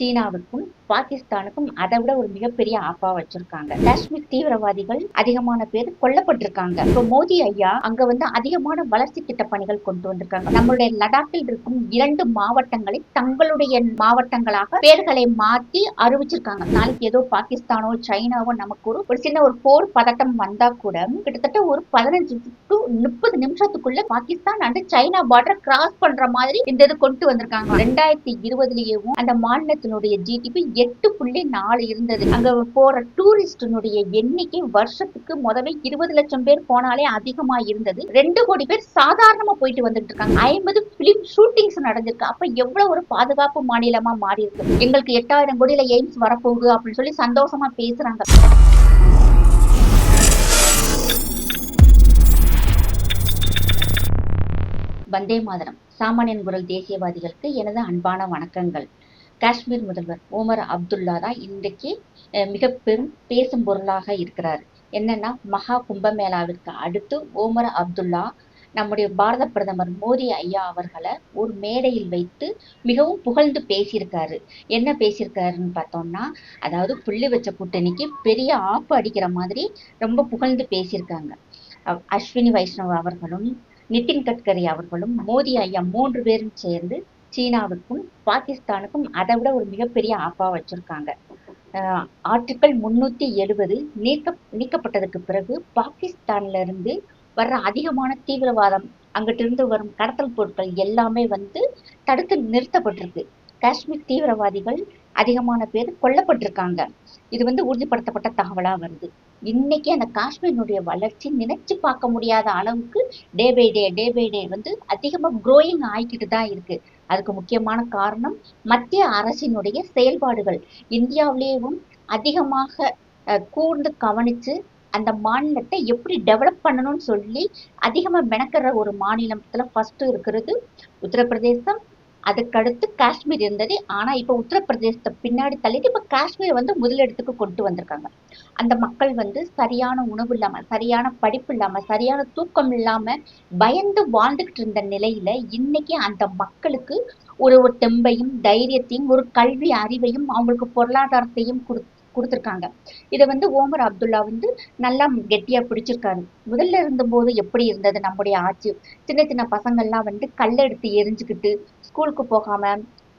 சீனாவுக்கும் பாகிஸ்தானுக்கும் அதை விட ஒரு மிகப்பெரிய ஆப்பா வச்சிருக்காங்க. காஷ்மீர் தீவிரவாதிகள் அதிகமான பேர் கொல்லப்பட்டிருக்காங்க. இப்போ மோடி ஐயா அங்க வந்து அதிகமான வளர்ச்சி திட்ட பணிகள் கொண்டு வந்திருக்காங்க. நம்மளுடைய லடாக்கில் இருக்கும் இரண்டு மாவட்டங்களை தங்களுடைய மாவட்டங்களாக பேர்களை மாத்தி அறிவிச்சிருக்காங்க. நாளைக்கு ஏதோ பாகிஸ்தானோ சைனாவோ நமக்கு ஒரு ஒரு சின்ன ஒரு போர் பதட்டம் வந்தா கூட கிட்டத்தட்ட ஒரு பதினஞ்சு டு முப்பது நிமிஷத்துக்குள்ள Pakistan and China border cross பண்ற மாதிரி இந்த இது கொண்டு வந்திருக்காங்க. ரெண்டாயிரத்தி இருபதுலயும் அந்த மாநிலத்தில் மாநிலத்தினுடைய ஜிடிபி எட்டு புள்ளி நாலு இருந்தது. அங்க போற டூரிஸ்டினுடைய எண்ணிக்கை வருஷத்துக்கு முதல்ல இருபது லட்சம் பேர் போனாலே அதிகமா இருந்தது. ரெண்டு கோடி பேர் சாதாரணமா போயிட்டு வந்துட்டு இருக்காங்க ஐம்பது பிலிம் ஷூட்டிங்ஸ் நடந்திருக்கு. அப்ப எவ்வளவு ஒரு பாதுகாப்பு மாநிலமா மாறி இருக்கு எங்களுக்கு எட்டாயிரம் கோடியில எய்ம்ஸ் வரப்போகுது அப்படின்னு சொல்லி சந்தோஷமா பேசுறாங்க. வந்தே மாதரம். சாமானியன் குரல் தேசியவாதிகளுக்கு எனது அன்பான வணக்கங்கள். காஷ்மீர் முதல்வர் ஓமர் அப்துல்லா தான் இன்றைக்கு மிக பெரும் பேசும் பொருளாக இருக்கிறார். என்னன்னா மகா கும்பமேளாவிற்கு அடுத்து ஓமர் அப்துல்லா நம்முடைய பாரத பிரதமர் மோடி ஐயா அவர்களை ஒரு மேடையில் வைத்து மிகவும் புகழ்ந்து பேசியிருக்காரு. என்ன பேசியிருக்காருன்னு பார்த்தோம்னா அதாவது புள்ளி வச்ச கூட்டணிக்கு பெரிய ஆப்பு அடிக்கிற மாதிரி ரொம்ப புகழ்ந்து பேசியிருக்காங்க. அஹ், அஸ்வினி வைஷ்ணவ் அவர்களும் நிதின் கட்கரி அவர்களும் மோடி ஐயா மூன்று பேரும் சேர்ந்து சீனாவுக்கும் பாகிஸ்தானுக்கும் அதை விட ஒரு மிகப்பெரிய ஆப்பா வச்சிருக்காங்க. ஆர்டிக்கல் முன்னூத்தி எழுபது நீக்க நீக்கப்பட்டதுக்கு பிறகு பாகிஸ்தான்ல இருந்து வர்ற அதிகமான தீவிரவாதம் அங்கிட்ட இருந்து வரும் கடத்தல் பொருட்கள் எல்லாமே வந்து தடுத்து நிறுத்தப்பட்டிருக்கு. காஷ்மீர் தீவிரவாதிகள் அதிகமான பேர் கொல்லப்பட்டிருக்காங்க. இது வந்து உறுதிப்படுத்தப்பட்ட தகவலா வருது. இன்னைக்கு அந்த காஷ்மீரினுடைய வளர்ச்சி நினைச்சு பார்க்க முடியாத அளவுக்கு day by day day by day வந்து அதிகமா க்ரோயிங் ஆகிக்கிட்டு தான் இருக்கு. அதுக்கு முக்கியமான காரணம் மத்திய அரசினுடைய செயல்பாடுகள். இந்தியாவிலேயும் அதிகமாக அஹ், கூர்ந்து கவனிச்சு அந்த மாநிலத்தை எப்படி டெவலப் பண்ணணும்னு சொல்லி அதிகமா மெனக்கிற ஒரு மாநிலத்துல ஃபர்ஸ்ட் இருக்கிறது உத்தரப்பிரதேசம் அதுக்கடுத்து காஷ்மீர் இருந்தது. ஆனா இப்ப உத்தரப்பிரதேசத்தை பின்னாடி தள்ளிட்டு இப்ப காஷ்மீர் வந்து முதலிடத்துக்கு கொண்டு வந்திருக்காங்க. அந்த மக்கள் வந்து சரியான உணவு இல்லாம சரியான படிப்பு இல்லாம சரியான தூக்கம் இல்லாம பயந்து வாழ்ந்துகிட்டு இருந்த நிலையில இன்னைக்கு அந்த மக்களுக்கு ஒரு ஒரு தெம்பையும் தைரியத்தையும் ஒரு கல்வி அறிவையும் அவங்களுக்கு பொருளாதாரத்தையும் கொடு கொடுத்துருக்காங்க. இதை வந்து ஓமர் அப்துல்லா வந்து நல்லா கெட்டியா பிடிச்சிருக்காரு. முதல்ல இருந்தபோது எப்படி இருந்தது நம்முடைய ஆட்சி? சின்ன சின்ன பசங்கள்லாம் வந்து கல்லை எடுத்து எரிஞ்சுக்கிட்டு ஸ்கூலுக்கு போகாம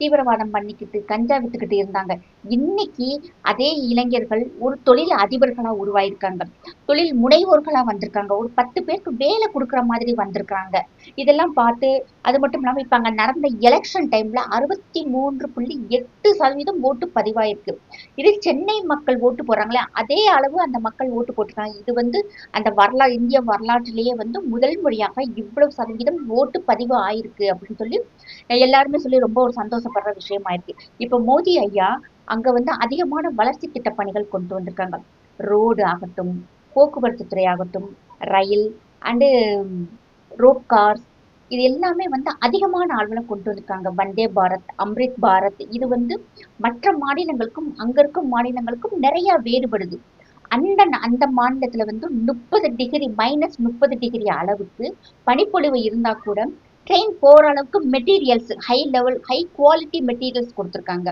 தீவிரவாதம் பண்ணிக்கிட்டு கஞ்சா வித்துக்கிட்டு இருந்தாங்க. இன்னைக்கு அதே இளைஞர்கள் ஒரு தொழில் அதிபர்களா உருவாயிருக்காங்க. தொழில் முனைவோர்களா வந்திருக்காங்க. ஒரு பத்து பேருக்கு வேலை கொடுக்குற மாதிரி வந்திருக்காங்க. இதெல்லாம் பார்த்து அது மட்டும் இல்லாம இப்ப அங்க நடந்த எலெக்ஷன் டைம்ல அறுபத்தி மூன்று புள்ளி எட்டு சதவீதம் ஓட்டு பதிவாயிருக்கு. இது சென்னை மக்கள் ஓட்டு போடுறாங்களே அதே அளவு அந்த மக்கள் ஓட்டு போட்டிருக்காங்க. இது வந்து அந்த வரலாறு இந்திய வரலாற்றிலேயே வந்து முதல் முறையாக இவ்வளவு சதவீதம் ஓட்டு பதிவு ஆயிருக்கு அப்படின்னு சொல்லி எல்லாருமே சொல்லி ரொம்ப ஒரு சந்தோஷப்படுற விஷயம் ஆயிருக்கு இப்ப மோடி ஐயா அங்க வந்து அதிகமான வளர்ச்சி திட்ட பணிகள் கொண்டு வந்திருக்காங்க. ரோடு ஆகட்டும் போக்குவரத்து துறை ஆகட்டும் ரயில் அண்டு ரோப் கார்ஸ் இது எல்லாமே வந்து அதிகமான ஆள்களை கொண்டு வந்திருக்காங்க. வந்தே பாரத் அம்ரித் பாரத் இது வந்து மற்ற மாநிலங்களுக்கும் அங்க இருக்கும் மாநிலங்களுக்கும் நிறைய வேறுபடுது. அந்த அந்த மாநிலத்துல வந்து முப்பது டிகிரி மைனஸ் முப்பது டிகிரி அளவுக்கு பனிப்பொழிவு இருந்தா கூட ட்ரெயின் போற அளவுக்கு materials high level high quality materials கொடுத்துருக்காங்க.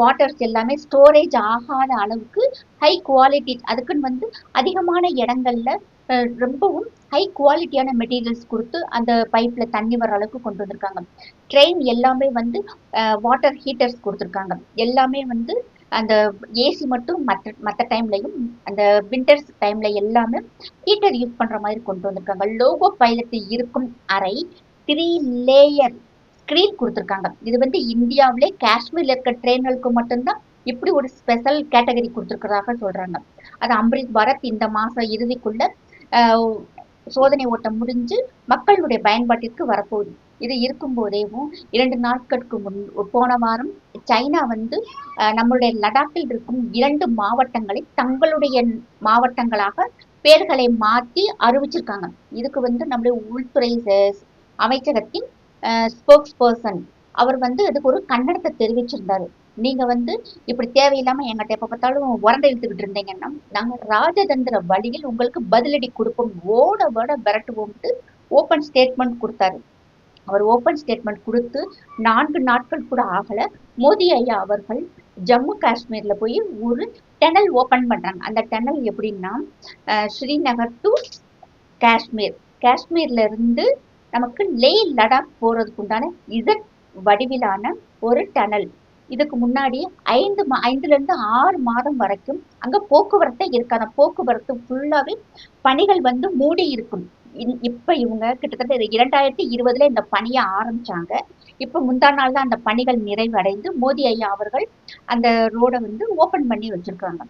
வாட்டர்ஸ் எல்லாமே ஸ்டோரேஜ் ஆகாத அளவுக்கு ஹை குவாலிட்டி அதுக்குன்னு வந்து அதிகமான இடங்கள்ல ரொம்பவும் ஹை குவாலிட்டியான மெட்டீரியல்ஸ் கொடுத்து அந்த பைப்ல தண்ணி வர அளவுக்கு கொண்டு வந்திருக்காங்க. ட்ரெயின் எல்லாமே வந்து வாட்டர் ஹீட்டர்ஸ் கொடுத்துருக்காங்க. எல்லாமே வந்து அந்த ஏசி மட்டும் மற்ற மற்ற டைம்லையும் அந்த விண்டர்ஸ் டைம்ல எல்லாமே ஹீட்டர் யூஸ் பண்ற மாதிரி கொண்டு வந்திருக்காங்க. லோகோ பைலட் இருக்கும் அறை த்ரீ லேயர் ஸ்கிரீன் கொடுத்துருக்காங்க. இது வந்து இந்தியாவிலே காஷ்மீரில் இருக்க ட்ரெயின்களுக்கு மட்டும்தான் இப்படி ஒரு ஸ்பெஷல் கேட்டகரி கொடுத்துருக்கிறதாக சொல்றாங்க. அது அம்ரித் பாரத் இந்த மாதம் இறுதிக்குள்ள ஆஹ், சோதனை ஓட்டம் முடிஞ்சு மக்களுடைய பயன்பாட்டிற்கு வரப்போகுது. இது இருக்கும்போதேவும் இரண்டு நாட்களுக்கு முன் போன வாரம் சைனா வந்து ஆஹ், நம்மளுடைய லடாக்கில் இருக்கும் இரண்டு மாவட்டங்களை தங்களுடைய மாவட்டங்களாக பேர்களை மாற்றி அறிவிச்சிருக்காங்க. இதுக்கு வந்து நம்மளுடைய உள்துறை அமைச்சகத்தின் ஸ்போக்ஸ் பர்சன் அவர் வந்து இதுக்கு ஒரு கன்னடத்தை தெரிவிச்சிருந்தாரு. நீங்க வந்து இப்படி தேவையில்லாம எங்கிட்ட எப்ப பார்த்தாலும் உரண்டை இழுத்துக்கிட்டு இருந்தீங்கன்னா நாங்க ராஜதந்திர வழியில் உங்களுக்கு பதிலடி கொடுப்போம். ஓட ஓட விரட்டுவோம்ட்டு ஓப்பன் ஸ்டேட்மெண்ட் கொடுத்தாரு. அவர் ஓப்பன் ஸ்டேட்மெண்ட் கொடுத்து நான்கு நாட்கள் கூட ஆகல. மோடி ஐயா அவர்கள் ஜம்மு காஷ்மீர்ல போய் ஒரு டெனல் ஓபன் பண்றாங்க. அந்த டெனல் எப்படின்னா ஸ்ரீநகர் டு காஷ்மீர். காஷ்மீர்ல இருந்து நமக்கு லே லடாக் போகிறதுக்கு உண்டான இசட் வடிவிலான ஒரு டனல். இதுக்கு முன்னாடி ஐந்து மா ஐந்துல இருந்து ஆறு மாதம் வரைக்கும் அங்கே போக்குவரத்தே இருக்காது போக்குவரத்து ஃபுல்லாகவே பணிகள் வந்து மூடி இருக்கும். இ- இவங்க கிட்டத்தட்ட இரண்டாயிரத்தி இருபதுல இந்த பணியை ஆரம்பிச்சாங்க. இப்போ முந்தா நாள் தான் அந்த பணிகள் நிறைவடைந்து மோடி ஐயா அவர்கள் அந்த ரோடை வந்து ஓப்பன் பண்ணி வச்சிருக்காங்க.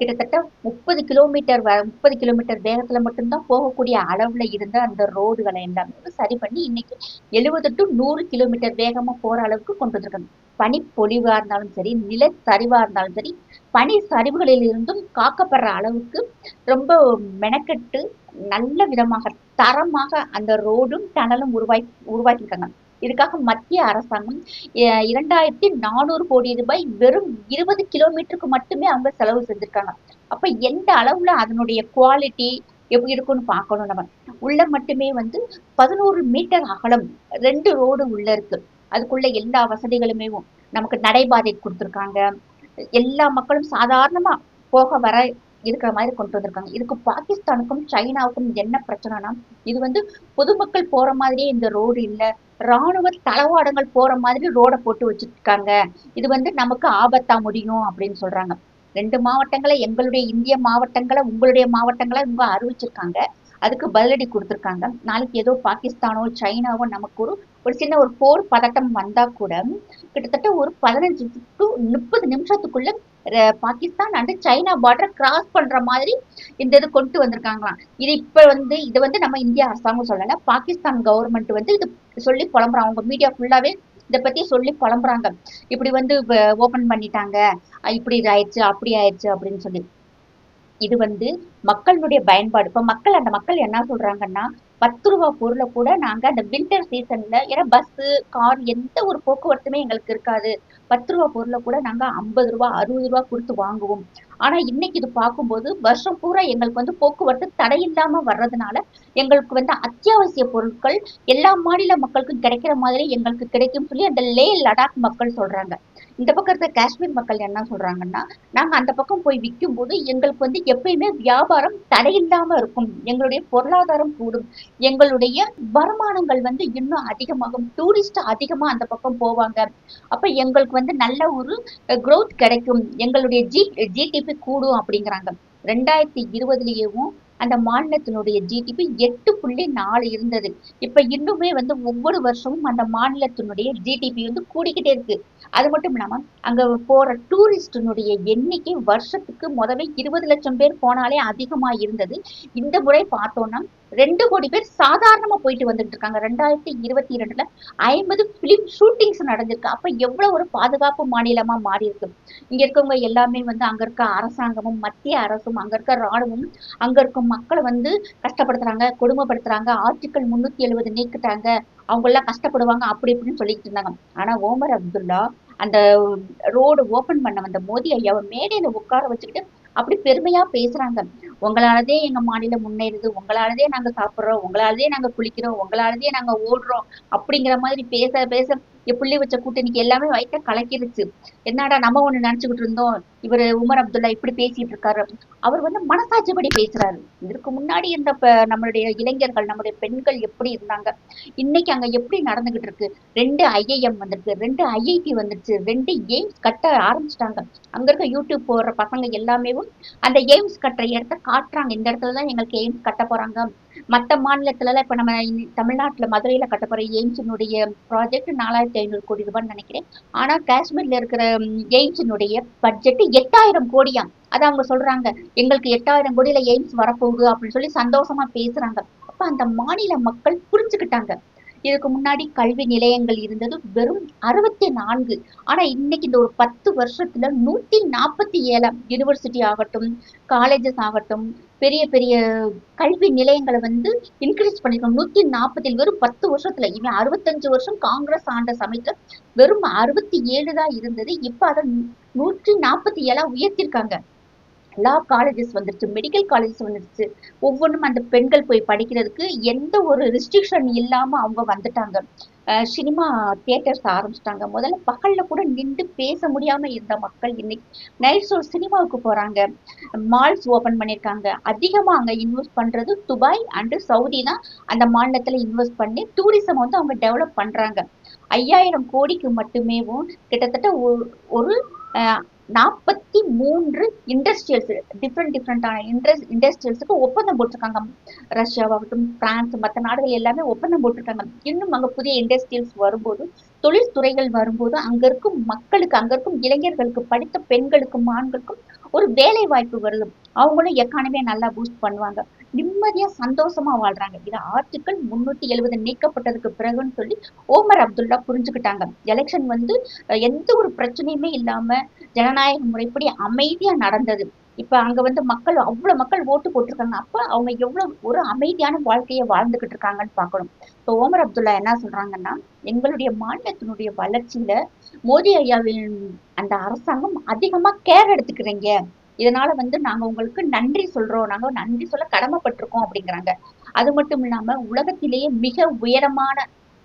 கிட்டத்தட்ட முப்பது கிலோமீட்டர் வ முப்பது கிலோமீட்டர் வேகத்துல மட்டும்தான் போகக்கூடிய அளவுல இருந்த அந்த ரோடுகளை எல்லாமே சரி பண்ணி இன்னைக்கு எழுபது டு நூறு கிலோமீட்டர் வேகமா போற அளவுக்கு கொண்டு வந்திருக்காங்க. பனி பொழிவா இருந்தாலும் சரி நிலச்சரிவாக இருந்தாலும் சரி பனி சரிவுகளில் இருந்தும் காக்கப்படுற அளவுக்கு ரொம்ப மெனக்கெட்டு நல்ல விதமாக தரமாக அந்த ரோடும் டனலும் உருவாக்கி உருவாக்கியிருக்காங்க. இதுக்காக மத்திய அரசாங்கம் இரண்டாயிரத்தி நானூறு கோடி ரூபாய் வெறும் இருபது கிலோமீட்டருக்கு மட்டுமே அவங்க செலவு செஞ்சிருக்காங்க. அப்ப எந்த அளவுல அதனுடைய குவாலிட்டி எப்படி இருக்கும்னு பார்க்கணும் நம்ம. உள்ள மட்டுமே வந்து பதினோரு மீட்டர் அகலம் ரெண்டு ரோடு உள்ள இருக்கு. அதுக்குள்ள எல்லா வசதிகளுமே நமக்கு நடைபாதை கொடுத்துருக்காங்க. எல்லா மக்களும் சாதாரணமா போக வர இருக்கிற மாதிரி கொண்டு வந்திருக்காங்க. இதுக்கு பாகிஸ்தானுக்கும் சைனாவுக்கும் என்ன பிரச்சனைனா இது வந்து பொதுமக்கள் போற மாதிரியே இந்த ரோடு இல்லை. ராணுவ தளவாடங்கள் போற மாதிரி ரோட போட்டு வச்சிருக்காங்க. இது வந்து நமக்கு ஆபத்தா முடியும் அப்படின்னு சொல்றாங்க. ரெண்டு மாவட்டங்களை எங்களுடைய இந்திய மாவட்டங்களை உங்களுடைய மாவட்டங்களை இவங்க அறிவிச்சிருக்காங்க. அதுக்கு பதிலடி கொடுத்துருக்காங்க. நாளைக்கு ஏதோ பாகிஸ்தானோ சைனாவோ நமக்கு ஒரு ஒரு சின்ன ஒரு போர் பதட்டம் வந்தா கூட கிட்டத்தட்ட ஒரு பதினஞ்சு டு முப்பது நிமிஷத்துக்குள்ள Pakistan and China border cross பண்ற மாதிரி இந்த இது கொண்டு வந்திருக்காங்களாம். இது இப்ப வந்து இது வந்து நம்ம இந்தியா அரசாங்கம் சொல்லல. பாகிஸ்தான் கவர்மெண்ட் வந்து இது சொல்லி புலம்புறாங்க. அவங்க மீடியா ஃபுல்லாவே இதை பத்தி சொல்லி புலம்புறாங்க. இப்படி வந்து ஓபன் பண்ணிட்டாங்க. இப்படி ஆயிடுச்சு அப்படி ஆயிடுச்சு அப்படின்னு சொல்லி. இது வந்து மக்களுடைய பயன்பாடு. இப்ப மக்கள் அந்த மக்கள் என்ன சொல்றாங்கன்னா பத்து ரூபா பொருளை கூட நாங்க அந்த வின்டர் சீசன்ல ஏன்னா பஸ் கார் எந்த ஒரு போக்குவரத்துமே எங்களுக்கு இருக்காது. பத்து ரூபா பொருளை கூட நாங்க ஐம்பது ரூபா அறுபது ரூபா கொடுத்து வாங்குவோம். ஆனா இன்னைக்கு இது பார்க்கும்போது வருஷம் பூரா எங்களுக்கு வந்து போக்குவரத்து தடையில்லாம வர்றதுனால எங்களுக்கு வந்து அத்தியாவசிய பொருட்கள் எல்லா மாநில மக்களுக்கும் கிடைக்கிற மாதிரி எங்களுக்கு கிடைக்கும் சொல்லி அந்த லே லடாக் மக்கள் சொல்றாங்க. இந்த பக்கம் இருக்க காஷ்மீர் மக்கள் என்ன சொல்றாங்கன்னா நாங்க அந்த பக்கம் போய் விற்கும் போது எங்களுக்கு வந்து எப்பயுமே வியாபாரம் தடையில்லாம இருக்கும். எங்களுடைய பொருளாதாரம் கூடும். எங்களுடைய வருமானங்கள் வந்து இன்னும் அதிகமாகும். டூரிஸ்ட் அதிகமா அந்த பக்கம் போவாங்க. அப்ப எங்களுக்கு வந்து நல்ல ஒரு க்ரோத் கிடைக்கும். எங்களுடைய ஜி ஜிடிபி கூடும் அப்படிங்கிறாங்க. ரெண்டாயிரத்தி இருபதுலயேவும் அந்த மாநிலத்தினுடைய ஜிடிபி எட்டு புள்ளி நாலு இருந்தது. இப்ப இன்னுமே வந்து ஒவ்வொரு வருஷமும் அந்த மாநிலத்தினுடைய ஜிடிபி வந்து கூடிக்கிட்டே இருக்கு. அது மட்டும் இல்லாம அங்க போற டூரிஸ்டினுடைய எண்ணிக்கை வருஷத்துக்கு முதல்ல இருபது லட்சம் பேர் போனாலே அதிகமா இருந்தது. இந்த முறை பார்த்தோம்னா ரெண்டு கோடி பேர் சாதாரணமா போயிட்டு வந்துட்டு இருக்காங்க. ரெண்டாயிரத்தி இருபத்தி ரெண்டுல ஐம்பது பிலிம் ஷூட்டிங்ஸ் நடந்திருக்கு. அப்ப எவ்வளவு ஒரு பாதுகாப்பு மாநிலமா மாறி இருக்கு. இங்க இருக்கவங்க எல்லாமே வந்து அங்க இருக்க அரசாங்கமும் மத்திய அரசும் அங்க இருக்க ராணுவமும் அங்க இருக்க மக்களை வந்து கஷ்டப்படுத்துறாங்க கொடுமைப்படுத்துறாங்க. ஆர்டிக்கல் முன்னூத்தி எழுபது நீக்கிட்டாங்க. அவங்க எல்லாம் கஷ்டப்படுவாங்க அப்படி இப்படின்னு சொல்லிட்டு இருந்தாங்க. ஆனா ஓமர் அப்துல்லா அந்த ரோடு ஓபன் பண்ண வந்த மோடி ஐயாவை மேடையில உட்கார வச்சுக்கிட்டு அப்படி பெருமையா பேசுறாங்க. உங்களாலதே எங்க மாநிலம் முன்னேறுது உங்களாலதே நாங்க சாப்பிடுறோம் உங்களாலதே நாங்க குளிக்கிறோம் உங்களாலதே நாங்க ஓடுறோம் அப்படிங்கிற மாதிரி பேச பேச என் பிள்ளை வச்ச கூட்டணிக்கு எல்லாமே வயிற்ற கலக்கிருச்சு. என்னடா நம்ம ஒண்ணு நினைச்சுக்கிட்டு இருந்தோம்? இவரு உமர் அப்துல்லா இப்படி பேசிட்டு இருக்காரு அவர் வந்து மனசாட்சிப்படி பேசுறாரு. இதற்கு முன்னாடி இருந்த நம்மளுடைய இளைஞர்கள் நம்முடைய பெண்கள் எப்படி இருந்தாங்க? இன்னைக்கு அங்க எப்படி நடந்துகிட்டு இருக்கு? ரெண்டு ஐஏஎம் வந்திருக்கு ரெண்டு ஐஐடி வந்துருச்சு ரெண்டு எய்ம்ஸ் கட்ட ஆரம்பிச்சிட்டாங்க. அங்க இருக்க யூடியூப் போடுற பசங்க எல்லாமே அந்த எய்ம்ஸ் கட்டுற இடத்த காட்டுறாங்க. இந்த இடத்துல தான் எங்களுக்கு எய்ம்ஸ் கட்ட போறாங்க. மத்த மாநிலத்துல எல்லாம் இப்ப நம்ம தமிழ்நாட்டுல மதுரையில கட்ட எய்ம்ஸினுடைய ப்ராஜெக்ட் நாலாயிரத்தி ஐநூறு கோடி ரூபான்னு நினைக்கிறேன். ஆனா காஷ்மீர்ல இருக்கிற எய்ம்ஸினுடைய பட்ஜெட் எட்டாயிரம் கோடியாம். அதை அவங்க சொல்றாங்க. எங்களுக்கு எட்டாயிரம் கோடியில எய்ம்ஸ் வரப்போகுது அப்படின்னு சொல்லி சந்தோஷமா பேசுறாங்க. அப்ப அந்த மாநில மக்கள் புரிஞ்சுக்கிட்டாங்க. இதுக்கு முன்னாடி கல்வி நிலையங்கள் இருந்தது வெறும் அறுபத்தி நான்கு. ஆனா இன்னைக்கு இந்த ஒரு பத்து வருஷத்துல நூத்தி நாற்பத்தி ஏழாம் யூனிவர்சிட்டி ஆகட்டும் காலேஜஸ் ஆகட்டும் பெரிய பெரிய கல்வி நிலையங்களை வந்து இன்க்ரீஸ் பண்ணிருக்கோம் நூத்தி நாற்பதில் வெறும் பத்து வருஷத்துல இவன் அறுபத்தஞ்சு வருஷம் காங்கிரஸ் ஆண்ட சமயத்துல வெறும் அறுபத்தி ஏழு தான் இருந்தது. இப்ப அதை நூற்றி நாற்பத்தி ஏழா உயர்த்திருக்காங்க. லா காலேஜஸ் வந்துருச்சு மெடிக்கல் காலேஜஸ் வந்துருச்சு. ஒவ்வொன்றும் அந்த பெண்கள் போய் படிக்கிறதுக்கு எந்த ஒரு ரெஸ்ட்ரிக்ஷன் இல்லாமல் அவங்க வந்துட்டாங்க. சினிமா தியேட்டர்ஸ் ஆரம்பிச்சிட்டாங்க. முதல்ல பகல்ல கூட நின்று பேச முடியாம இருந்த மக்கள் இன்னைக்கு நைட் ஷோ சினிமாவுக்கு போறாங்க. மால்ஸ் ஓபன் பண்ணியிருக்காங்க. அதிகமா அங்க இன்வெஸ்ட் பண்றது துபாய் அண்ட் சவுதி தான். அந்த மாநிலத்துல இன்வெஸ்ட் பண்ணி டூரிசம் வந்து அவங்க டெவலப் பண்றாங்க. ஐயாயிரம் கோடிக்கு மட்டுமேவும் கிட்டத்தட்ட ஒரு- ஒரு நாற்பத்தி மூன்று இண்டஸ்ட்ரியல்ஸ் டிஃப்ரெண்ட் டிஃப்ரெண்டான இண்டஸ் இண்டஸ்ட்ரியல்ஸுக்கு ஒப்பந்தம் போட்டிருக்காங்க. ரஷ்யாவாகட்டும் பிரான்ஸ் மற்ற நாடுகள் எல்லாமே ஒப்பந்தம் போட்டிருக்காங்க. இன்னும் அங்க புதிய இண்டஸ்ட்ரியல்ஸ் வரும்போது தொழில்துறைகள் வரும்போது அங்க இருக்கும் மக்களுக்கு அங்க இருக்கும் இளைஞர்களுக்கு படித்த பெண்களுக்கும் ஆண்களுக்கும் ஒரு வேலை வாய்ப்பு வருது. அவங்களும் எக்கானமியை நல்லா பூஸ்ட் பண்ணுவாங்க. நிம்மதியா சந்தோஷமா வாழ்றாங்க. இது ஆர்டிக்கல் முன்னூத்தி எழுபது நீக்கப்பட்டதுக்கு பிறகுன்னு சொல்லி ஓமர் அப்துல்லா புரிஞ்சுக்கிட்டாங்க. எலெக்ஷன் வந்து எந்த ஒரு பிரச்சனையுமே இல்லாம ஜனநாயக முறைப்படி அமைதியா நடந்தது. இப்ப அங்க வந்து மக்கள் அவ்வளவு மக்கள் ஓட்டு போட்டிருக்காங்க. அப்ப அவங்க எவ்வளவு ஒரு அமைதியான வாழ்க்கையை வாழ்ந்துகிட்டு இருக்காங்கன்னு பார்க்கணும். இப்போ ஓமர் அப்துல்லா என்ன சொல்றாங்கன்னா எங்களுடைய மாநிலத்தினுடைய வளர்ச்சியில மோடி ஐயாவின் அந்த அரசாங்கம் அதிகமா கேர் எடுத்துக்கிறீங்க. இதனால வந்து நாங்க உங்களுக்கு நன்றி சொல்றோம். நாங்க நன்றி சொல்ல கடமைப்பட்டிருக்கோம் அப்படிங்கிறாங்க. அது மட்டும் இல்லாம உலகத்திலேயே மிக உயரமான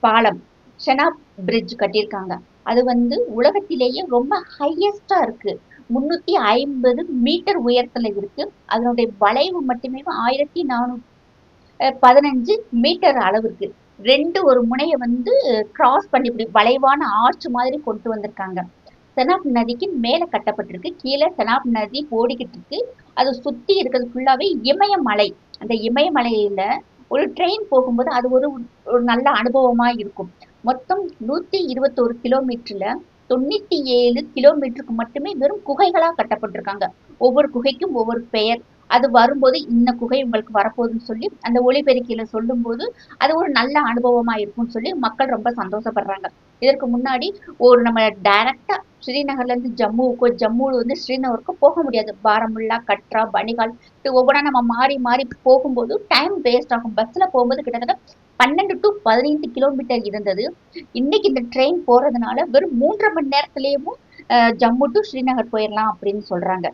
பாலம் ஷெனாப் பிரிட்ஜ் கட்டியிருக்காங்க. அது வந்து உலகத்திலேயே ரொம்ப ஹையஸ்டா இருக்கு. முன்னூத்தி ஐம்பது மீட்டர் உயரத்துல இருக்கு. அதனுடைய வளைவு மட்டுமே ஆயிரத்தி நானூத்தி பதினஞ்சு மீட்டர் அளவு இருக்கு. ரெண்டு ஒரு முனையை வந்து கிராஸ் பண்ணி இப்படி வளைவான ஆர்ச் மாதிரி கொண்டு வந்திருக்காங்க. செனாப் நதிக்கு மேலே கட்டப்பட்டிருக்கு. கீழே செனாப் நதி ஓடிக்கிட்டு இருக்கு. அது சுற்றி இருக்கிறது ஃபுல்லாவே இமயமலை. அந்த இமயமலையில ஒரு ட்ரெயின் போகும்போது அது ஒரு ஒரு நல்ல அனுபவமா இருக்கும். மொத்தம் நூத்தி இருபத்தோரு கிலோமீட்டர்ல தொண்ணூத்தி ஏழு கிலோமீட்டருக்கு மட்டுமே வெறும் குகைகளாக கட்டப்பட்டிருக்காங்க. ஒவ்வொரு குகைக்கும் ஒவ்வொரு பெயர். அது வரும்போது இந்த குகை உங்களுக்கு வரப்போகுதுன்னு சொல்லி அந்த ஒளிபெருக்கியில் சொல்லும்போது அது ஒரு நல்ல அனுபவமா இருக்கும்னு சொல்லி மக்கள் ரொம்ப சந்தோஷப்படுறாங்க. இதற்கு முன்னாடி ஒரு நம்ம டைரக்டா ஸ்ரீநகர்ல இருந்து ஜம்முவுக்கோ ஜம்முல வந்து ஸ்ரீநகருக்கு போக முடியாது. பாரமுல்லா கட்ரா பனிகால் இது ஒவ்வொன்றா நம்ம மாறி மாறி போகும்போது டைம் வேஸ்ட் ஆகும். பஸ்ல போகும்போது கிட்டத்தட்ட பன்னெண்டு டு பதினைந்து கிலோமீட்டர் இருந்தது. இன்னைக்கு இந்த ட்ரெயின் போறதுனால வெறும் மூன்றரை மணி நேரத்திலேயும் அஹ், ஜம்மு டு ஸ்ரீநகர் போயிடலாம் அப்படின்னு சொல்றாங்க.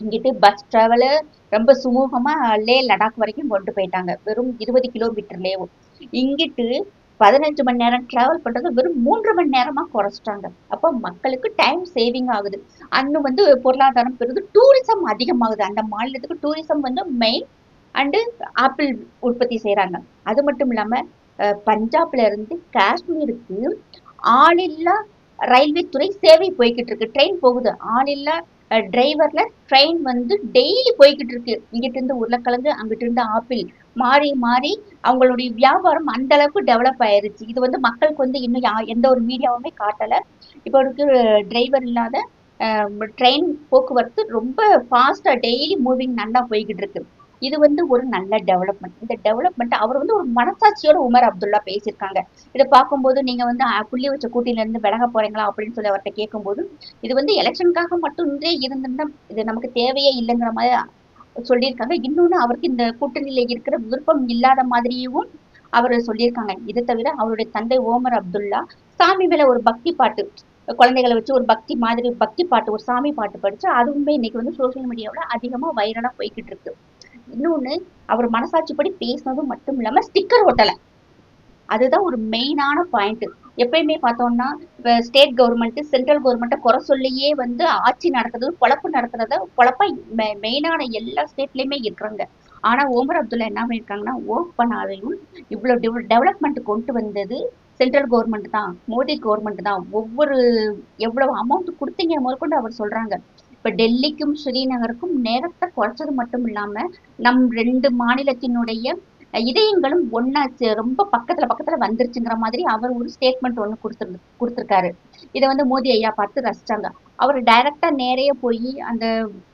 இங்கிட்டு பஸ் டிராவலு ரொம்ப சுமூகமா லே லடாக் வரைக்கும் கொண்டு போயிட்டாங்க. வெறும் இருபது கிலோமீட்டர்லேயும் இங்கிட்டு பதினஞ்சு மணி நேரம் டிராவல் பண்றது வெறும் மூன்று மணி நேரமா குறைச்சிட்டாங்க. அப்போ மக்களுக்கு டைம் சேவிங் ஆகுது. அன்னும் வந்து பொருளாதாரம் பெறுது டூரிசம் அதிகமாகுது. அந்த மாநிலத்துக்கு டூரிசம் வந்து மெயின் அண்டு ஆப்பிள் உற்பத்தி செய்கிறாங்க அது மட்டும் இல்லாம பஞ்சாப்ல இருந்து காஷ்மீருக்கு ஆளில்லா ரயில்வே துறை சேவை போய்கிட்டு இருக்கு. ட்ரெயின் போகுது. ஆளில்லா டிரைவர்ல ட்ரெயின் வந்து டெய்லி போய்கிட்டு இருக்கு. இங்கிட்டு இருந்து உருளைக்கிழங்கு அங்கிட்டு இருந்து ஆப்பிள் மாறி மாறி அவங்களுடைய வியாபாரம் அந்த அளவுக்கு டெவலப் ஆயிருச்சு. இது வந்து மக்களுக்கு வந்து இன்னும் எந்த ஒரு மீடியாவுமே காட்டல. இப்போ இருக்கு டிரைவர் இல்லாத ட்ரெயின் போக்குவரத்து ரொம்ப ஃபாஸ்டா டெய்லி மூவிங் நல்லா போய்கிட்டு இருக்கு. இது வந்து ஒரு நல்ல டெவலப்மெண்ட் இந்த டெவலப்மெண்ட் அவர் வந்து ஒரு மனசாட்சியோட உமர் அப்துல்லா பேசியிருக்காங்க. இதை பார்க்கும்போது நீங்க வந்து புள்ளி வச்ச கூட்டில இருந்து விலக போறீங்களா? அப்படின்னு சொல்லி அவர்கிட்ட கேட்கும்போது இது வந்து எலெக்ஷனுக்காக மட்டுமே இருந்திருந்தா இது நமக்கு தேவையே இல்லைங்கிற மாதிரி சொல்லியிருக்காங்க. இன்னொன்னு அவருக்கு இந்த கூட்டணியில இருக்கிற விருப்பம் இல்லாத மாதிரியும் அவர் சொல்லியிருக்காங்க. இதை தவிர அவருடைய தந்தை ஓமர் அப்துல்லா சாமி மேல ஒரு பக்தி பாட்டு குழந்தைகளை வச்சு ஒரு பக்தி மாதிரி பக்தி பாட்டு ஒரு சாமி பாட்டு படிச்சு அதுவுமே இன்னைக்கு வந்து சோசியல் மீடியாவில் அதிகமா வைரலா போய்கிட்டு இருக்கு. இன்னொன்னு அவர் மனசாட்சிப்படி பேசினதும் மட்டும் இல்லாமல் ஸ்டிக்கர் ஒட்டலை. அதுதான் ஒரு மெயினான பாயிண்ட் எப்பயுமே பார்த்தோம்னா இப்போ ஸ்டேட் கவர்மெண்ட் சென்ட்ரல் கவர்மெண்ட்டை குறை சொல்லியே வந்து ஆட்சி நடத்துறது பொழப்பு நடத்துறத பொழப்பா மெயினான எல்லா ஸ்டேட்லேயுமே இருக்கிறாங்க. ஆனால் ஓமர் அப்துல்லா என்ன பண்ணியிருக்காங்கன்னா பண்ணிருக்காங்கன்னா இவ்வளோ இவ்வளவு டெவலப்மெண்ட் கொண்டு வந்தது சென்ட்ரல் கவர்மெண்ட் தான் மோடி கவர்மெண்ட் தான். ஒவ்வொரு எவ்வளவு அமௌண்ட் கொடுத்தீங்க முதற்கொண்டு அவர் சொல்கிறாங்க இப்போ டெல்லிக்கும் ஸ்ரீநகருக்கும் நேரத்தை குறைச்சது மட்டும் இல்லாமல் நம் ரெண்டு மாநிலத்தினுடைய இதயங்களும் ஒன்னா ரொம்ப பக்கத்துல பக்கத்துல வந்துருச்சுங்கிற மாதிரி அவர் ஒரு ஸ்டேட்மெண்ட் ஒண்ணு கொடுத்துரு கொடுத்துருக்காரு. இதை வந்து மோடி ஐயா பார்த்து ரசிச்சாங்க. அவர் டைரக்டா நேரைய போய் அந்த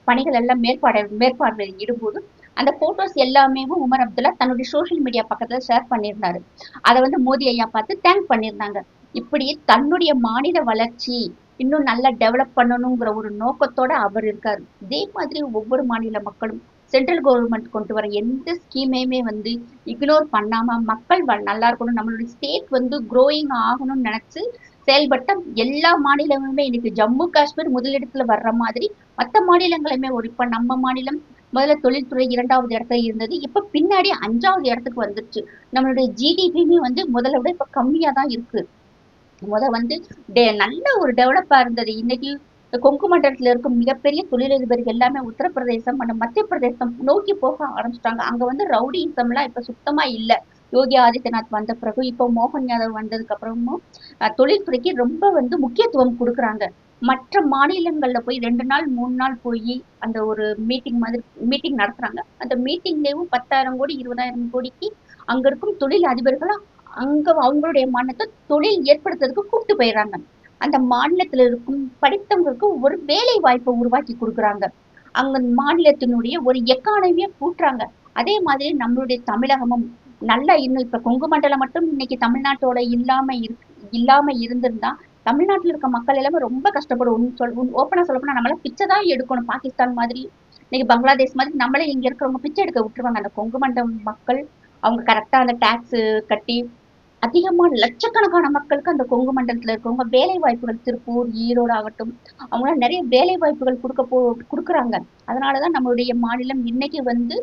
பணிகள் எல்லாம் மேற்பாடு மேற்பார்வையில் இடும்போது அந்த போட்டோஸ் எல்லாமே உமர் அப்துல்லா தன்னுடைய சோஷியல் மீடியா பக்கத்துல ஷேர் பண்ணியிருந்தாரு அதை வந்து மோடி ஐயா பார்த்து தேங்க் பண்ணியிருந்தாங்க இப்படி தன்னுடைய மாநில வளர்ச்சி இன்னும் நல்லா டெவலப் பண்ணணுங்கிற ஒரு நோக்கத்தோட அவர் இருக்காரு. இதே மாதிரி ஒவ்வொரு மாநில மக்களும் சென்ட்ரல் கவர்மெண்ட் கொண்டு வர எந்த ஸ்கீமையுமே வந்து இக்னோர் பண்ணாம மக்கள் வ- நல்லா இருக்கணும். நம்மளுடைய ஸ்டேட் வந்து க்ரோயிங் ஆகணும்னு நினைச்சு செயல்பட்ட எல்லா மாநிலங்களுமே இன்னைக்கு ஜம்மு காஷ்மீர் முதலிடத்துல வர்ற மாதிரி மற்ற மாநிலங்களுமே ஒரு இப்ப நம்ம மாநிலம் முதல்ல தொழில்துறை இரண்டாவது இடத்துல இருந்தது. இப்ப பின்னாடி அஞ்சாவது இடத்துக்கு வந்துருச்சு. நம்மளுடைய ஜிடிபியுமே வந்து முதல்ல விட இப்ப கம்மியா தான் இருக்கு. முத வந்து டெ- நல்ல ஒரு டெவலப்பா இருந்தது. இன்னைக்கு கொங்கு மண்டலத்தில் இருக்கும் மிகப்பெரிய தொழிலதிபர்கள் எல்லாமே உத்தரப்பிரதேசம் மற்றும் மத்திய பிரதேசம் நோக்கி போக ஆரம்பிச்சிட்டாங்க. அங்க வந்து ரவுடிசம்லாம் இப்ப சுத்தமா இல்லை. யோகி ஆதித்யநாத் வந்த பிறகு இப்போ மோகன் யாதவ் வந்ததுக்கு அப்புறமும் தொழில்துறைக்கு ரொம்ப வந்து முக்கியத்துவம் கொடுக்குறாங்க. மற்ற மாநிலங்கள்ல போய் ரெண்டு நாள் மூணு நாள் போய் அந்த ஒரு மீட்டிங் மாதிரி மீட்டிங் நடத்துறாங்க. அந்த மீட்டிங்லேயும் பத்தாயிரம் கோடி இருபதாயிரம் கோடிக்கு அங்க இருக்கும் தொழில் அதிபர்களா அங்க அவங்களுடைய மாநிலத்தை தொழில் ஏற்படுத்துறதுக்கு கூப்பிட்டு போயிடுறாங்க. அந்த மாநிலத்தில் இருக்கும் படித்தவங்களுக்கு ஒரு வேலை வாய்ப்பை உருவாக்கி கொடுக்குறாங்க. அங்க மாநிலத்தினுடைய ஒரு எக்கானமியை கூட்டுறாங்க. அதே மாதிரி நம்மளுடைய தமிழகமும் நல்லா இன்னும் இப்ப கொங்கு மண்டலம் மட்டும் இன்னைக்கு தமிழ்நாட்டோட இல்லாம இருக்கு இல்லாம இருந்திருந்தா தமிழ்நாட்டில் இருக்க மக்கள் எல்லாமே ரொம்ப கஷ்டப்படும். சொல் ஓப்பனா சொல்ல போனா நம்மளாம் பிச்சை தான் எடுக்கணும். பாகிஸ்தான் மாதிரி இன்னைக்கு பங்களாதேஷ் மாதிரி நம்மளே இங்க இருக்கிறவங்க பிச்சை எடுக்க விட்டுருவாங்க. அந்த கொங்கு மண்டலம் மக்கள் அவங்க கரெக்டா அந்த டாக்ஸ் கட்டி அதிகமான லட்சக்கணக்கான மக்களுக்கு அந்த கொங்கு மண்டலத்துல இருக்கவங்க வேலை வாய்ப்புகள் திருப்பூர் ஈரோடு ஆகட்டும் அவங்களால நிறைய வேலை வாய்ப்புகள் கொடுக்க போ கொடுக்குறாங்க. அதனாலதான் நம்மளுடைய மாநிலம் இன்னைக்கு வந்து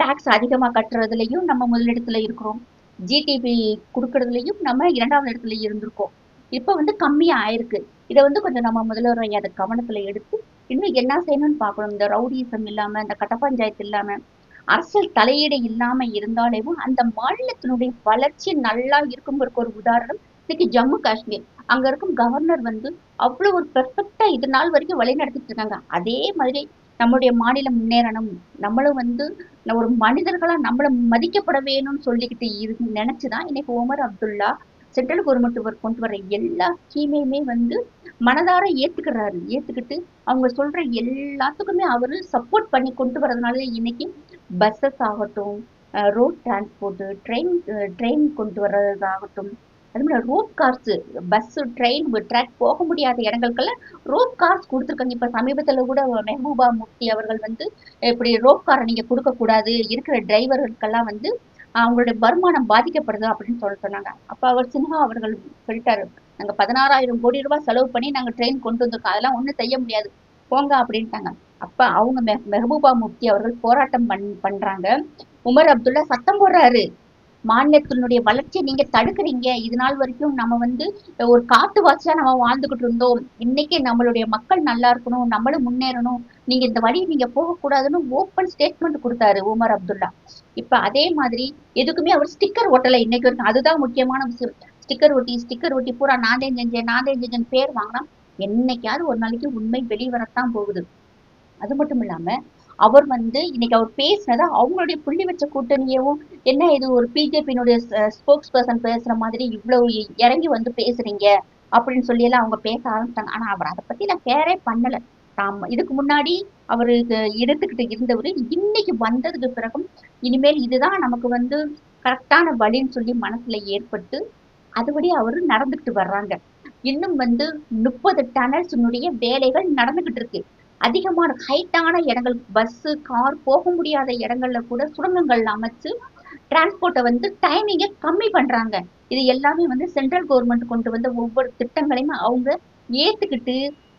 டாக்ஸ் அதிகமா கட்டுறதுலயும் நம்ம முதலிடத்துல இருக்கிறோம். ஜிடிபி கொடுக்கறதுலையும் நம்ம இரண்டாவது இடத்துல இருந்திருக்கோம். இப்ப வந்து கம்மியா ஆயிருக்கு. இதை வந்து கொஞ்சம் நம்ம முதல்வர் ஐயா அதை கவனத்துல எடுத்து இன்னும் என்ன செய்யணும்னு பார்க்கணும். இந்த ரவுடிசம் இல்லாம இந்த கட்ட பஞ்சாயத்து இல்லாமல் அரசியல் தலையீடு இல்லாம இருந்தாலேவும் அந்த மாநிலத்தினுடைய வளர்ச்சி நல்லா இருக்குங்கிறதுக்கு ஒரு உதாரணம் இன்னைக்கு ஜம்மு காஷ்மீர். அங்க இருக்கும் கவர்னர் வந்து அவ்வளவு ஒரு பெர்ஃபெக்டா இது நாள் வரைக்கும் வழி நடத்திட்டு இருக்காங்க. அதே மாதிரி நம்மளுடைய மாநிலம் முன்னேறணும். நம்மளும் வந்து ஒரு மனிதர்களா நம்மள மதிக்கப்பட வேணும்னு சொல்லிக்கிட்டு இரு நினைச்சுதான் இன்னைக்கு ஓமர் அப்துல்லா சென்ட்ரல் கவர்மெண்ட் கொண்டு வர எல்லா ஸ்கீமையுமே வந்து மனதார ஏத்துக்கிறாரு. ஏத்துக்கிட்டு அவங்க சொல்ற எல்லாத்துக்குமே அவரு சப்போர்ட் பண்ணி கொண்டு வரதுனால இன்னைக்கு பஸ்ஸஸ் ஆகட்டும் ரோட் டிரான்ஸ்போர்ட்டு ட்ரெயின் ட்ரெயின் கொண்டு வர்றதாகட்டும் அது மாதிரி road cars bus train track போக முடியாத இடங்களுக்கெல்லாம் ரோட் கார்ஸ் கொடுத்துருக்காங்க. இப்போ சமீபத்தில் கூட மெஹபூபா முஃப்தி அவர்கள் வந்து இப்படி ரோட் காரை நீங்கள் கொடுக்கக்கூடாது இருக்கிற டிரைவர்களுக்கெல்லாம் வந்து அவங்களுடைய வருமானம் பாதிக்கப்படுது அப்படின்னு சொல்ல சொன்னாங்க. அப்போ அவர் சின்ஹா அவர்கள் சொல்லிட்டாரு நாங்கள் பதினாறாயிரம் கோடி ரூபாய் செலவு பண்ணி நாங்கள் ட்ரெயின் கொண்டு வந்திருக்கோம். அதெல்லாம் ஒன்றும் செய்ய முடியாது. போங்க அப்படின்ட்டாங்க. அப்ப அவங்க மெஹபூபா முஃப்தி அவர்கள் போராட்டம் பண் பண்றாங்க. உமர் அப்துல்லா சத்தம் போடுறாரு. மாநிலத்தினுடைய வளர்ச்சியை நீங்க தடுக்கிறீங்க. இது நாள் வரைக்கும் நம்ம வந்து ஒரு காட்டுவாசியா நம்ம வாழ்ந்துகிட்டு இருந்தோம். இன்னைக்கு நம்மளுடைய மக்கள் நல்லா இருக்கணும். நம்மளும் முன்னேறணும். நீங்க இந்த வழி நீங்க போகக்கூடாதுன்னு ஓப்பன் ஸ்டேட்மெண்ட் கொடுத்தாரு உமர் அப்துல்லா. இப்ப அதே மாதிரி எதுக்குமே அவர் ஸ்டிக்கர் ஒட்டல இன்னைக்கு வரைக்கும். அதுதான் முக்கியமான விஷயம். ஸ்டிக்கர் ஒட்டி ஸ்டிக்கர் ஒட்டி பூரா நானே செஞ்சேன் நானே செஞ்சேன் பேர் வாங்கினா என்னைக்காவது ஒரு நாளைக்கு உண்மை வெளிவரத்தான் போகுது. அது மட்டும் இல்லாம அவர் வந்து இன்னைக்கு அவர் பேசினதை அவங்களுடைய புள்ளி வச்ச கூட்டணியவும் என்ன இது ஒரு பிஜேபியினுடைய ஸ்போக்ஸ் பர்சன் பேசுற மாதிரி இவ்வளவு இறங்கி வந்து பேசுறீங்க அப்படின்னு சொல்லி எல்லாம் அவங்க பேச ஆரம்பிச்சாங்க. ஆனா அவர் அதை பத்தி நான் கேரே பண்ணல. தாம் இதுக்கு முன்னாடி அவரு எடுத்துக்கிட்டு இருந்தவர் இன்னைக்கு வந்ததுக்கு பிறகும் இனிமேல் இதுதான் நமக்கு வந்து கரெக்டான வழின்னு சொல்லி மனசுல ஏற்பட்டு அதுபடி அவரு நடந்துகிட்டு வர்றாங்க. இன்னும் வந்து முப்பது டனல்ஸினுடைய வேலைகள் நடந்துகிட்டு இருக்கு. அதிகமான ஹைட்டான இடங்கள் பஸ்ஸு கார் போக முடியாத இடங்கள்ல கூட சுரங்கங்கள் அமைச்சு டிரான்ஸ்போர்ட்டை வந்து டைமிங்கை கம்மி பண்றாங்க. இது எல்லாமே வந்து சென்ட்ரல் கவர்மெண்ட் கொண்டு வந்த ஒவ்வொரு திட்டங்களையும் அவங்க ஏத்துக்கிட்டு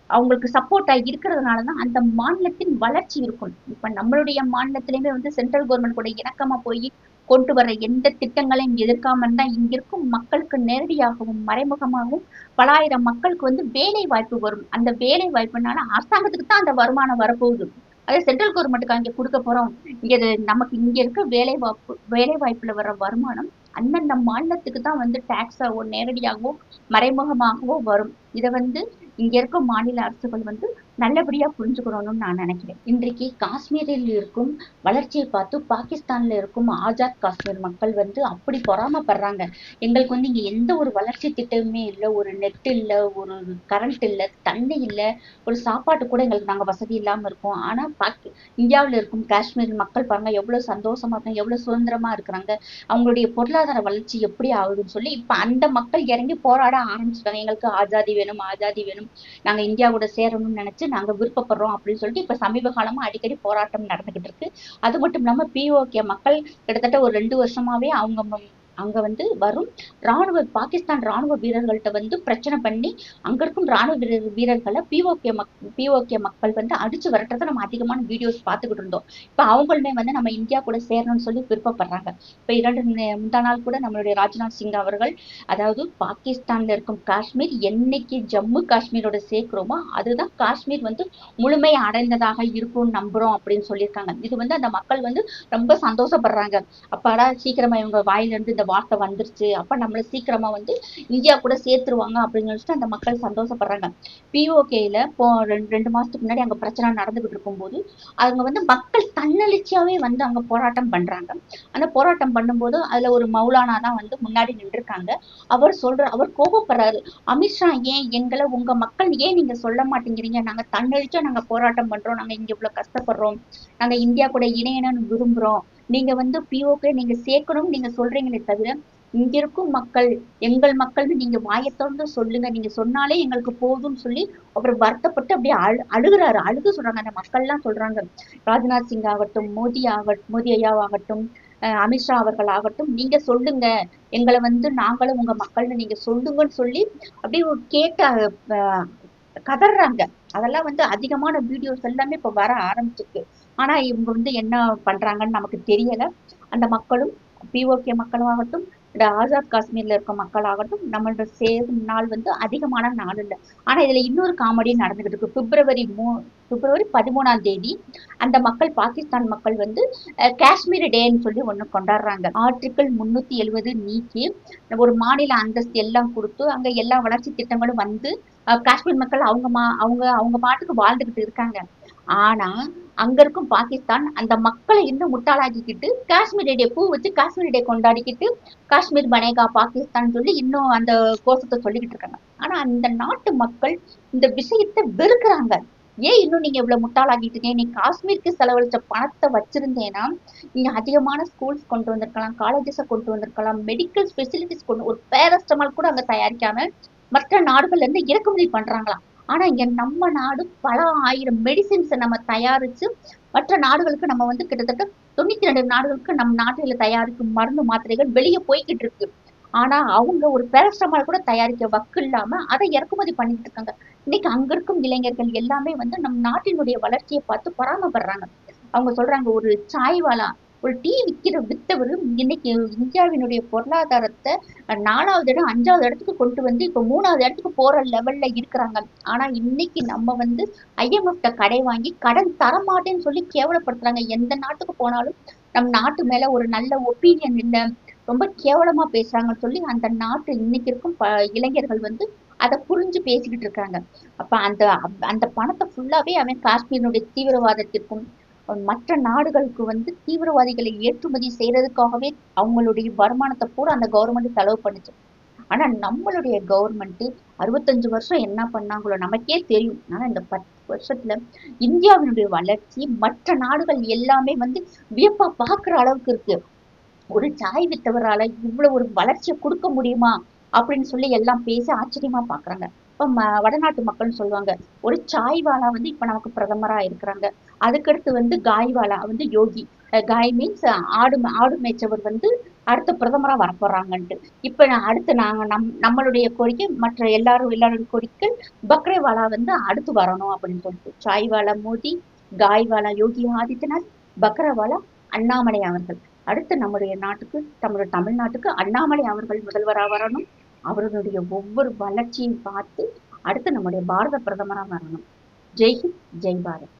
அவங்களுக்கு சப்போர்ட்டா இருக்கிறதுனால தான் அந்த மாநிலத்தின் வளர்ச்சி இருக்கும். இப்ப நம்மளுடைய மாநிலத்திலயுமே வந்து சென்ட்ரல் கவர்மெண்ட் கூட இணக்கமா போய் கொண்டு வர எந்த திட்டங்களையும் எதிர்க்காமல் தான் இங்கிருக்கும். மக்களுக்கு நேரடியாகவும் மறைமுகமாகவும் பலாயிரம் மக்களுக்கு வந்து வேலை வாய்ப்பு வரும். அந்த வேலை வாய்ப்புனால அரசாங்கத்துக்கு தான் அந்த வருமானம் வரப்போகுது. அது சென்ட்ரல் கவர்மெண்ட்டுக்கு அங்கே கொடுக்க போறோம். இங்கே நமக்கு இங்க இருக்க வேலை வாய்ப்பு வேலை வாய்ப்புல வர வருமானம் அந்தந்த மாநிலத்துக்கு தான் வந்து டேக்ஸாகவோ நேரடியாகவோ மறைமுகமாகவோ வரும். இதை வந்து இங்க இருக்க மாநில அரசுகள் வந்து நல்லபடியா புரிஞ்சுக்கணும்னு நான் நினைக்கிறேன். இன்றைக்கு காஷ்மீரில் இருக்கும் வளர்ச்சியை பார்த்து பாகிஸ்தான்ல இருக்கும் ஆசாத் காஷ்மீர் மக்கள் வந்து அப்படி பொறாமைப்படுறாங்க. எங்களுக்கு வந்து இங்க எந்த ஒரு வளர்ச்சி திட்டமுமே இல்லை ஒரு நெட் இல்லை ஒரு கரண்ட் இல்லை தண்ணி இல்லை ஒரு சாப்பாட்டு கூட எங்களுக்கு நாங்க வசதி இல்லாம இருக்கோம். ஆனா பாக்கி இந்தியாவுல இருக்கும் காஷ்மீர் மக்கள் பாருங்க எவ்வளவு சந்தோஷமா இருக்காங்க எவ்வளவு சுதந்திரமா இருக்கிறாங்க. அவங்களுடைய பொருளாதார வளர்ச்சி எப்படி ஆகுதுன்னு சொல்லி இப்ப அந்த மக்கள் இறங்கி போராட ஆரம்பிச்சிட்டாங்க. எங்களுக்கு ஆசாதி வேணும் ஆசாதி வேணும் நாங்க இந்தியாவோட சேரணும்னு நினைச்சு நாங்க விருப்பப்படுறோம் அப்படின்னு சொல்லிட்டு இப்ப சமீப காலமா அடிக்கடி போராட்டம் நடந்துகிட்டு இருக்கு. அது மட்டும் இல்லாம பிஓகே மக்கள் கிட்டத்தட்ட ஒரு ரெண்டு வருஷமாவே அவங்க அங்க வந்து வரும். ராணுவ பாகிஸ்தான் ராணுவ வீரர்கள்ட்ட வந்து பிரச்சனை பண்ணி அங்க இருக்கும் ராணுவ வீரர் வீரர்களை பிஓகே மக் பிஓகே மக்கள் வந்து அடிச்சு விரட்டுறதை நம்ம அதிகமான வீடியோஸ் பார்த்துக்கிட்டு இருந்தோம். இப்ப அவங்களுமே வந்து நம்ம இந்தியா கூட சேரணும்னு சொல்லி விருப்பப்படுறாங்க. இப்ப இரண்டு முந்தா நாள் கூட நம்மளுடைய ராஜ்நாத் சிங் அவர்கள் அதாவது பாகிஸ்தான்ல இருக்கும் காஷ்மீர் என்னைக்கு ஜம்மு காஷ்மீரோட சேர்க்கிறோமோ அதுதான் காஷ்மீர் வந்து முழுமை அடைந்ததாக இருக்கும்னு நம்புறோம் அப்படின்னு சொல்லியிருக்காங்க. இது வந்து அந்த மக்கள் வந்து ரொம்ப சந்தோஷப்படுறாங்க. அப்பாடா சீக்கிரமா இவங்க வாயிலிருந்து இந்த வார்த்தை வந்துருச்சு. அப்ப நம்மள சீக்கிரமா வந்து இந்தியா கூட சேர்த்துருவாங்க அப்படின்னு சொல்லிட்டு அந்த மக்கள் சந்தோஷப்படுறாங்க. பிஓகேல இப்போ ரெண்டு ரெண்டு மாசத்துக்கு முன்னாடி அங்க பிரச்சனை நடந்துகிட்டு இருக்கும்போது அவங்க வந்து மக்கள் தன்னெழுச்சியாவே வந்து அங்க போராட்டம் பண்றாங்க. அந்த போராட்டம் பண்ணும்போது அதுல ஒரு மௌலானா தான் வந்து முன்னாடி நின்றுருக்காங்க. அவர் சொல்ற அவர் கோபப்படுறாரு. அமித்ஷா ஏன் எங்களை உங்க மக்கள் ஏன் நீங்க சொல்ல மாட்டேங்கிறீங்க? நாங்க தன்னெழுச்சியா நாங்க போராட்டம் பண்றோம். நாங்க இங்க இவ்வளவு கஷ்டப்படுறோம். நாங்க இந்தியா கூட இணையணும்னு விரும்புறோம். நீங்க வந்து பிஓகே நீங்க சேர்க்கணும்னு நீங்க சொல்றீங்களே தவிர இங்க இருக்கும் மக்கள் எங்கள் மக்கள்னு நீங்க வாயை திறந்து சொல்லுங்க. நீங்க சொன்னாலே எங்களுக்கு போதும்னு சொல்லி அவர் வருத்தப்பட்டு அப்படியே அழு அழுகுறாரு. அழுக சொல்றாங்க. அந்த மக்கள்லாம் சொல்றாங்க. ராஜ்நாத் சிங் ஆகட்டும் மோடி ஆகட்டும் மோடி ஐயாவாகட்டும் அஹ் அமித்ஷா அவர்கள் ஆகட்டும் நீங்க சொல்லுங்க. எங்களை வந்து நாங்களும் உங்க மக்கள்னு நீங்க சொல்லுங்கன்னு சொல்லி அப்படியே கேட்ட அஹ், கதறாங்க. அதெல்லாம் வந்து அதிகமான வீடியோஸ் எல்லாமே இப்ப வர ஆரம்பிச்சிருக்கு. ஆனா இவங்க வந்து என்ன பண்றாங்கன்னு நமக்கு தெரியல. அந்த மக்களும் பிஓகே மக்களும் ஆகட்டும் இந்த ஆசாத் காஷ்மீர்ல இருக்க மக்களாகட்டும் நம்மளோட சேரும் நாள் வந்து அதிகமான நாள் இல்லை. ஆனா இதுல இன்னொரு காமெடி நடந்துகிட்டு இருக்கு. பிப்ரவரி மூ பிப்ரவரி பதிமூணாம் தேதி அந்த மக்கள் பாகிஸ்தான் மக்கள் வந்து காஷ்மீர் டேன்னு சொல்லி ஒண்ணு கொண்டாடுறாங்க. ஆர்டிகிள் முன்னூத்தி எழுவது நீக்கி ஒரு மாநில அந்தஸ்து எல்லாம் கொடுத்து அங்க எல்லா வளர்ச்சி திட்டங்களும் வந்து காஷ்மீர் மக்கள் அவங்க மா அவங்க அவங்க பாட்டுக்கு வாழ்ந்துகிட்டு இருக்காங்க. ஆனா அங்க இருக்கும் பாகிஸ்தான் அந்த மக்களை இன்னும் முட்டாளாக்கிக்கிட்டு காஷ்மீர் பூ வச்சு காஷ்மீர் கொண்டாடிக்கிட்டு காஷ்மீர் பனேகா பாகிஸ்தான் சொல்லி இன்னும் அந்த கோஷத்தை சொல்லிக்கிட்டு இருக்காங்க. ஆனா அந்த நாட்டு மக்கள் இந்த விஷயத்தை வெறுக்கிறாங்க. ஏன் இன்னும் நீங்க இவ்வளவு முட்டாளாகிட்டீங்க நீ காஷ்மீருக்கு செலவழிச்ச பணத்தை வச்சிருந்தேன்னா நீங்க அதிகமான ஸ்கூல்ஸ் கொண்டு வந்திருக்கலாம் காலேஜஸை கொண்டு வந்திருக்கலாம் மெடிக்கல் ஃபெசிலிட்டிஸ் கொண்டு ஒரு பேரஸ்டமால் கூட அங்க தயாரிக்காம மற்ற நாடுகள்ல இருந்து இறக்குமதி பண்றாங்களாம். ஆனா இங்க நம்ம நாடு பல ஆயிரம் மெடிசின்ஸை நம்ம தயாரிச்சு மற்ற நாடுகளுக்கு நம்ம வந்து கிட்டத்தட்ட தொண்ணூத்தி ரெண்டு நாடுகளுக்கு நம் நாட்டில தயாரிக்கும் மருந்து மாத்திரைகள் வெளியே போய்கிட்டு இருக்கு. ஆனா அவங்க ஒரு பேரஸ்டமால் கூட தயாரிக்க வக்கு இல்லாம அதை இறக்குமதி பண்ணிட்டு இருக்காங்க. இன்னைக்கு அங்க இருக்கும் இளைஞர்கள் எல்லாமே வந்து நம் நாட்டினுடைய வளர்ச்சியை பார்த்து பராமப்படுறாங்க அவங்க சொல்றாங்க ஒரு சாய்வாலா ஒரு டீ விக்கிற வித்தவர் இன்னைக்கு இந்தியாவினுடைய பொருளாதாரத்தை நாலாவது இடம் அஞ்சாவது இடத்துக்கு கொண்டு வந்து இப்போ மூணாவது இடத்துக்கு போற லெவல்ல இருக்கிறாங்க. ஆனா இன்னைக்கு நம்ம வந்து ஐஎம்எஃப்ட கடை வாங்கி கடன் தரமாட்டேன்னு சொல்லி கேவலப்படுத்துறாங்க. எந்த நாட்டுக்கு போனாலும் நம் நாட்டு மேல ஒரு நல்ல ஒப்பீனியன் இல்ல. ரொம்ப கேவலமா பேசுறாங்கன்னு சொல்லி அந்த நாட்டு இன்னைக்கு இருக்கும் ப இளைஞர்கள் வந்து அதை புரிஞ்சு பேசிக்கிட்டு இருக்காங்க. அப்ப அந்த அந்த பணத்தை ஃபுல்லாவே அவன் காஷ்மீரினுடைய தீவிரவாதத்திற்கும் மற்ற நாடுகளுக்கு வந்து தீவிரவாதிகளை ஏற்றுமதி செய்யறதுக்காகவே அவங்களுடைய வருமானத்தை பூரா அந்த கவர்மெண்ட் செலவு பண்ணுச்சு. ஆனா நம்மளுடைய கவர்மெண்ட் அறுபத்தஞ்சு வருஷம் என்ன பண்ணாங்களோ நமக்கே தெரியும். ஆனா இந்த பத்து வருஷத்துல இந்தியாவினுடைய வளர்ச்சி மற்ற நாடுகள் எல்லாமே வந்து வியப்பா பாக்குற அளவுக்கு இருக்கு. ஒரு சாய் வித்தவரால இவ்வளவு ஒரு வளர்ச்சியை கொடுக்க முடியுமா? அப்படின்னு சொல்லி எல்லாம் பேசி ஆச்சரியமா பாக்குறாங்க இப்ப ம- வடநாட்டு மக்கள்னு சொல்லுவாங்க. ஒரு சாய்வாலா வந்து இப்ப நமக்கு பிரதமரா இருக்கிறாங்க. அதுக்கடுத்து வந்து காய்வாலா வந்து யோகி. காய் மீன்ஸ் ஆடு ஆடு மேய்ச்சவர் வந்து அடுத்த பிரதமராக வரப்போறாங்கன்ட்டு. இப்போ நான் அடுத்து நாங்கள் நம் நம்மளுடைய கோரிக்கை மற்ற எல்லாரும் எல்லாருடைய கோரிக்கை பக்ரேவாலா வந்து அடுத்து வரணும் அப்படின்னு சொல்லிட்டு. சாய்வாலா மோடி காய்வாலா யோகி ஆதித்யநாத் பக்ரவாலா அண்ணாமலை அவர்கள். அடுத்து நம்முடைய நாட்டுக்கு நம்முடைய தமிழ்நாட்டுக்கு அண்ணாமலை அவர்கள் முதல்வராக வரணும். அவர்களுடைய ஒவ்வொரு வளர்ச்சியும் பார்த்து அடுத்து நம்முடைய பாரத பிரதமராக வரணும். ஜெய்ஹிந்த் ஜெய் பாரத்.